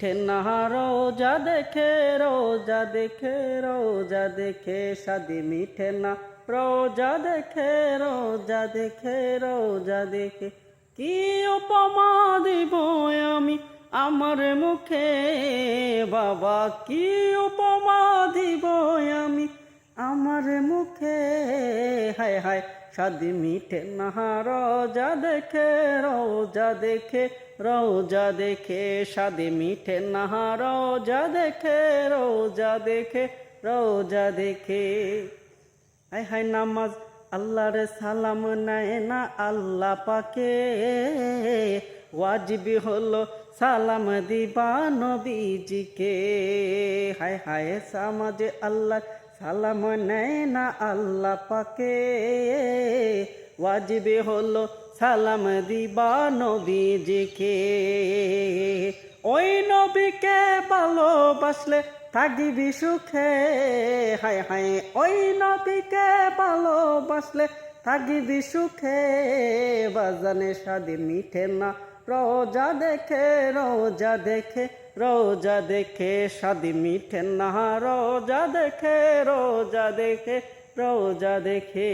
ঠেনা রোজা দেখে রোজা দেখে রোজা দেখে সাদি মিঠে না। রোজা দেখে রোজা দেখে রোজা দেখে, কি উপমা দিব আমি আমার মুখে? বাবা, কি উপমা দিব আমি আমার মুখে? হায় হায় সাদি মিঠে না রোজা দেখে রোজা দেখে রোজা দেখে। সাদি মিঠে না রোজা দেখে রোজা দেখে রোজা দেখে। হায় হায়, নামাজ আল্লাহর সালাম নেয় না আল্লাহ পাকে। ওয়াজিবি হলো সালাম দিবা নবীজিকে। হায় হায়, সমাজে আল্লাহ সালাম নেয় না আল্লাহ পাকে। ওয়াজিবি হলো সালাম দিবা নবীজিকে। ওই নবীকে ভালোবাসলে থাকিবি সুখে। হায় হায়, ওই নবীকে ভালোবাসলে থাকিবি সুখে। বাজানে সাদি মিঠে না, রোজা দেখে রোজা দেখে। রোজা দেখে সাদি মিঠে না রোজা দেখে রোজা দেখে রোজা দেখে।